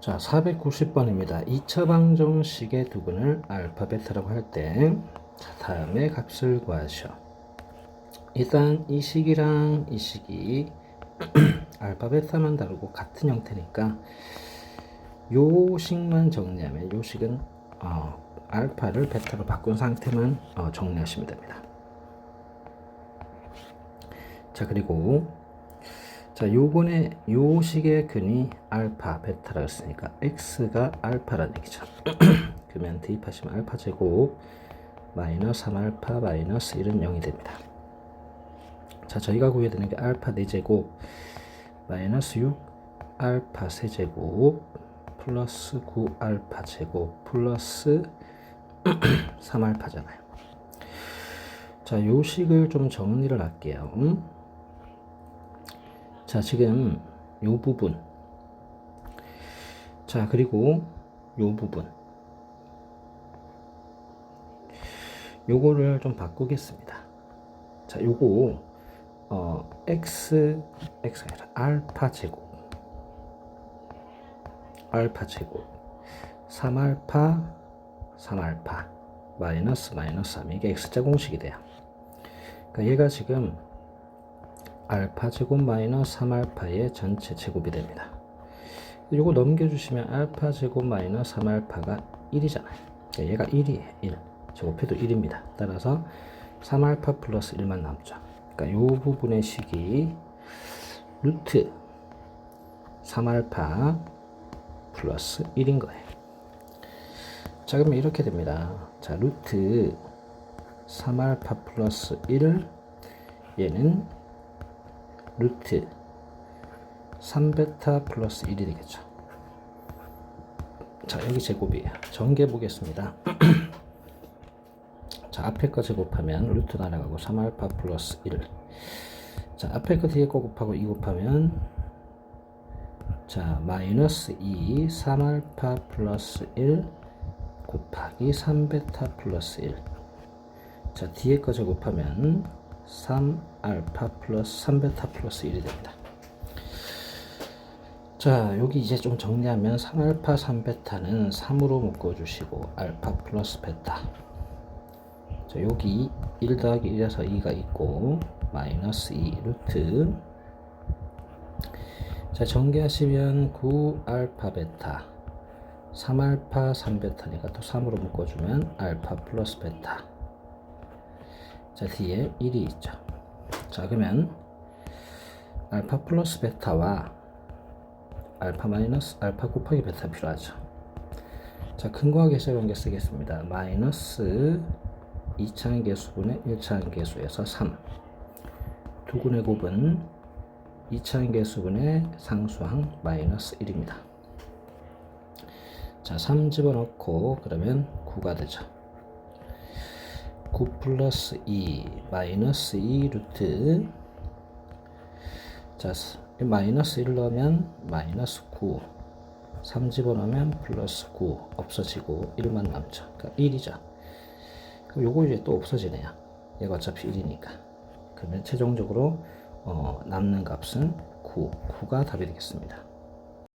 자, 490번입니다. 2차 방정식의 두근을 알파, 베타라고 할 때, 자, 다음에 값을 구하셔. 일단 이 식이랑 이 식이 알파, 베타만 다르고 같은 형태니까 요 식만 정리하면 요 식은 어, 알파를 베타로 바꾼 상태만 어, 정리하시면 됩니다. 자, 그리고 자, 요번에 요 식의 근이 알파, 베타라 했으니까 x가 알파라는 얘기죠. 그러면 대입하시면 알파 제곱 마이너스 3알파 마이너스 1은 0이 됩니다. 자, 저희가 구해야 되는 게 알파 4제곱 마이너스 6 알파 세제곱 플러스 9 알파 제곱 플러스 3알파잖아요. 자, 요 식을 좀 정리를 할게요. 음? 자, 지금 요 부분. 자, 그리고 요 부분. 요거를 좀 바꾸겠습니다. 자, 요거 어 x x가 아니라 알파 제곱. 알파 제곱. 3알파 3알파 마이너스 마이너스 3 이게 x자 공식이 돼요. 그러니까 얘가 지금 알파 제곱 마이너스 3알파의 전체 제곱이 됩니다. 이거 넘겨주시면 알파 제곱 마이너스 3알파가 1이잖아요. 그러니까 얘가 1이에요. 1. 제곱해도 1입니다. 따라서 3알파 플러스 1만 남죠. 그러니까 이 부분의 식이 루트 3알파 플러스 1인 거예요. 자, 그러면 이렇게 됩니다. 자, 루트 3알파 플러스 1을 얘는 루트 3베타 플러스 1이 되겠죠. 자, 여기 제곱이에요. 전개 보겠습니다. 자, 앞에 거 제곱하면 루트 날아가고 3알파 플러스 1. 자, 앞에 거 뒤에 거 곱하고 2 곱하면 자, 마이너스 2 3알파 플러스 1 곱하기 3베타 플러스 1. 자, 뒤에 거 제곱하면 3알파 플러스 3베타 플러스 1이 됩니다. 자, 여기 이제 좀 정리하면 3알파 3베타는 3으로 묶어주시고 알파 플러스 베타. 자, 여기 1 더하기 1에서 2가 있고 마이너스 2 루트 자, 전개하시면 9알파 베타 3알파 3베타니까 또 3으로 묶어주면 알파 플러스 베타 자 뒤에 1이 있죠. 자 그러면 알파 플러스 베타와 알파 마이너스 알파 곱하기 베타 필요하죠. 자 근거와 계수 관계 쓰겠습니다. 마이너스 2차항 계수분의 1차항 계수에서 3 두근의 곱은 2차항 계수분의 상수항 마이너스 1입니다. 자, 3 집어넣고 그러면 9가 되죠. 9 플러스 2 마이너스 2 루트 자, 마이너스 1 넣으면 마이너스 9 3 집어넣으면 플러스 9 없어지고 1만 남죠. 그러니까 1이죠. 그럼 요거 이제 또 없어지네요. 얘가 어차피 1이니까. 그러면 최종적으로 어, 남는 값은 9. 9가 답이 되겠습니다.